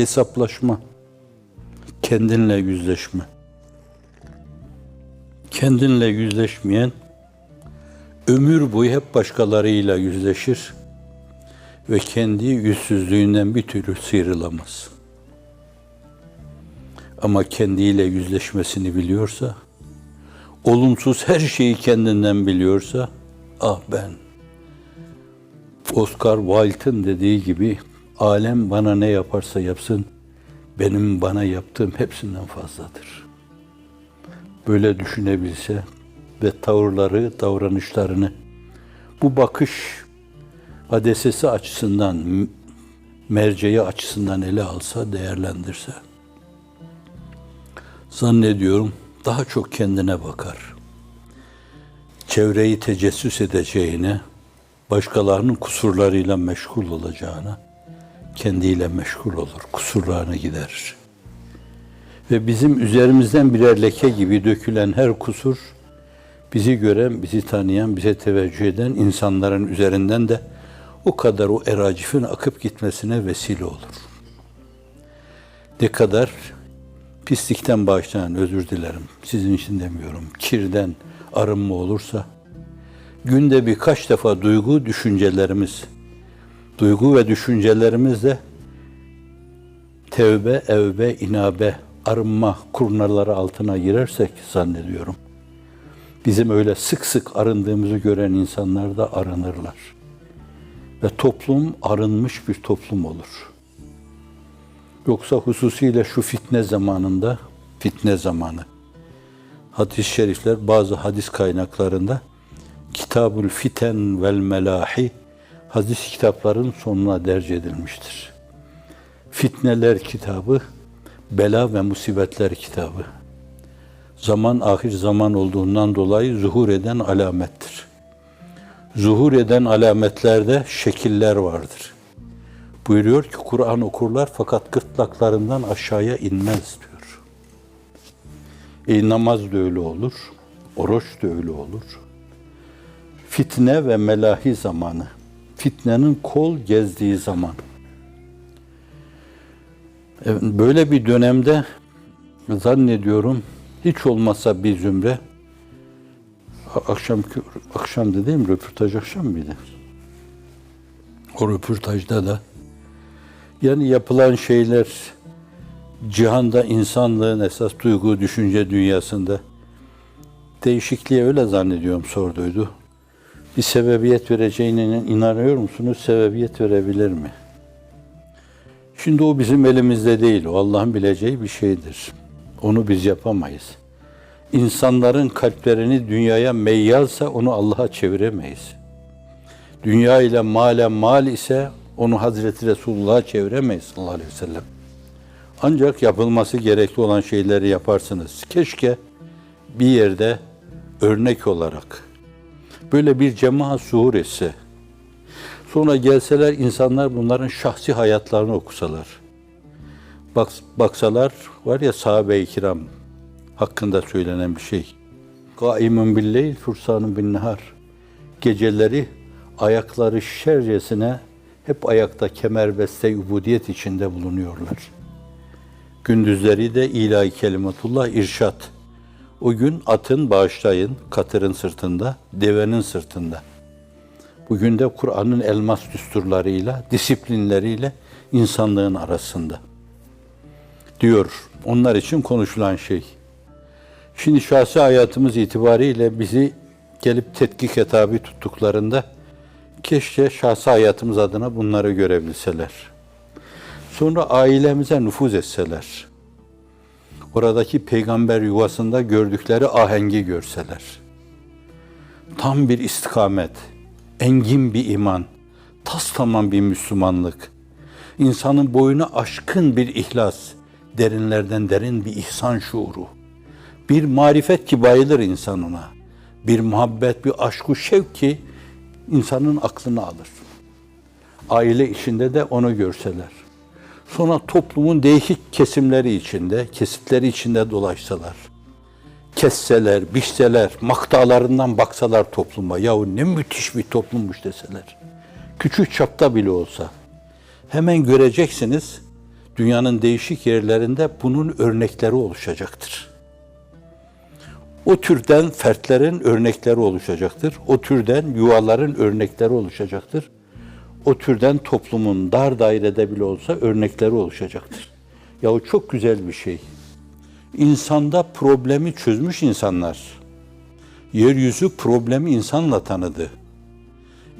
hesaplaşma, kendinle yüzleşme. Kendinle yüzleşmeyen ömür boyu hep başkalarıyla yüzleşir ve kendi yüzsüzlüğünden bir türlü sıyrılamaz. Ama kendiyle yüzleşmesini biliyorsa, olumsuz her şeyi kendinden biliyorsa, ah ben Oscar Wilde'ın dediği gibi alem bana ne yaparsa yapsın benim bana yaptığım hepsinden fazladır. Böyle düşünebilse ve tavırları, davranışlarını bu bakış hadesesi açısından, merceği açısından ele alsa, değerlendirse zannediyorum daha çok kendine bakar. Çevreyi tecessüs edeceğine, başkalarının kusurlarıyla meşgul olacağına, kendiyle meşgul olur, kusurlarını giderir. Ve bizim üzerimizden birer leke gibi dökülen her kusur, bizi gören, bizi tanıyan, bize teveccüh eden insanların üzerinden de o kadar o eracifin akıp gitmesine vesile olur. Ne kadar pislikten bağışlayan özür dilerim. Sizin için demiyorum. Kirden arınma olursa günde birkaç defa duygu düşüncelerimiz duygu ve düşüncelerimizle tevbe, evbe, inabe, arınma kurnaları altına girersek zannediyorum. Bizim öyle sık sık arındığımızı gören insanlar da arınırlar. Ve toplum arınmış bir toplum olur. Yoksa hususiyle şu fitne zamanında, fitne zamanı, hadis-i şerifler bazı hadis kaynaklarında Kitabul Fiten vel Melahi hadis kitapların sonuna derc edilmiştir. Fitneler kitabı, bela ve musibetler kitabı. Zaman ahir zaman olduğundan dolayı zuhur eden alamettir. Zuhur eden alametlerde şekiller vardır. Buyuruyor ki Kur'an okurlar fakat gırtlaklarından aşağıya inmez diyor. E, namaz da öyle olur, oruç da öyle olur. Fitne ve melahi zamanı, fitnenin kol gezdiği zaman. Evet, Böyle bir dönemde zannediyorum hiç olmazsa bir zümre akşam akşam mi? Röportaj akşam mıydı? O röportajda da yani yapılan şeyler cihanda insanlığın esas duygu, düşünce dünyasında değişikliğe öyle zannediyorum sorduydu. Bir sebebiyet vereceğine inanıyor musunuz? Sebebiyet verebilir mi? Şimdi o bizim elimizde değil. O Allah'ın bileceği bir şeydir. Onu biz yapamayız. İnsanların kalplerini dünyaya meyyalsa onu Allah'a çeviremeyiz. Dünya ile male mal ise onu Hazreti Resulullah'a çeviremeyiz sallallahu aleyhi ve sellem. Ancak yapılması gerekli olan şeyleri yaparsınız. Keşke bir yerde örnek olarak böyle bir cemaat zuhur etse, sonra gelseler insanlar bunların şahsi hayatlarını okusalar, Bak, baksalar var ya sahabe-i kiram hakkında söylenen bir şey. Gaimun billeyl fursanun bin nehar. Geceleri ayakları şercesine hep ayakta kemerbeste ubudiyet içinde bulunuyorlar. Gündüzleri de ilahi kelimetullah irşat. O gün atın bağışlayın, katırın sırtında, devenin sırtında. Bugün de Kur'an'ın elmas düsturlarıyla, disiplinleriyle insanlığın arasında. Diyor. Onlar için konuşulan şey. Şimdi şahsi hayatımız itibariyle bizi gelip tetkike tabi tuttuklarında keşke şahsi hayatımız adına bunları görebilseler. Sonra ailemize nüfuz etseler. Oradaki peygamber yuvasında gördükleri ahengi görseler. Tam bir istikamet, engin bir iman, tas tamam bir Müslümanlık, insanın boyuna aşkın bir ihlas, derinlerden derin bir ihsan şuuru. Bir marifet ki bayılır insan ona. Bir muhabbet, bir aşku şevk ki insanın aklını alır. Aile içinde de onu görseler. Sonra toplumun değişik kesimleri içinde, kesitleri içinde dolaşsalar. Kesseler, biçseler, maktalarından baksalar topluma. Yahu ne müthiş bir toplummuş deseler. Küçük çapta bile olsa. Hemen göreceksiniz dünyanın değişik yerlerinde bunun örnekleri oluşacaktır. O türden fertlerin örnekleri oluşacaktır. O türden yuvaların örnekleri oluşacaktır. O türden toplumun dar dairede bile olsa örnekleri oluşacaktır. Ya o çok güzel bir şey. İnsanda problemi çözmüş insanlar. Yeryüzü problemi insanla tanıdı.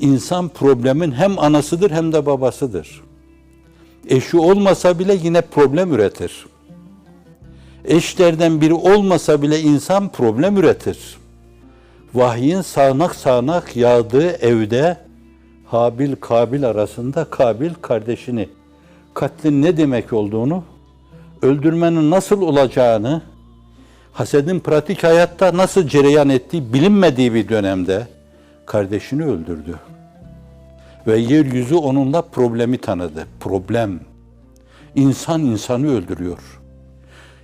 İnsan problemin hem anasıdır hem de babasıdır. Eşi olmasa bile yine problem üretir. Eşlerden biri olmasa bile insan problem üretir. Vahyin sağanak sağanak yağdığı evde Habil Kabil arasında Kabil kardeşini katlin ne demek olduğunu, öldürmenin nasıl olacağını, hasedin pratik hayatta nasıl cereyan ettiği bilinmediği bir dönemde kardeşini öldürdü. Ve yeryüzü onunla problemi tanıdı. Problem. İnsan insanı öldürüyor.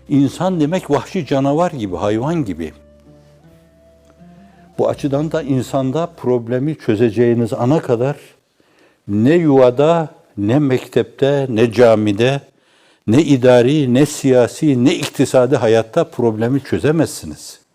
İnsan demek vahşi canavar gibi, hayvan gibi. Bu açıdan da insanda problemi çözeceğiniz ana kadar ne yuvada, ne mektepte, ne camide, ne idari, ne siyasi, ne iktisadi hayatta problemi çözemezsiniz.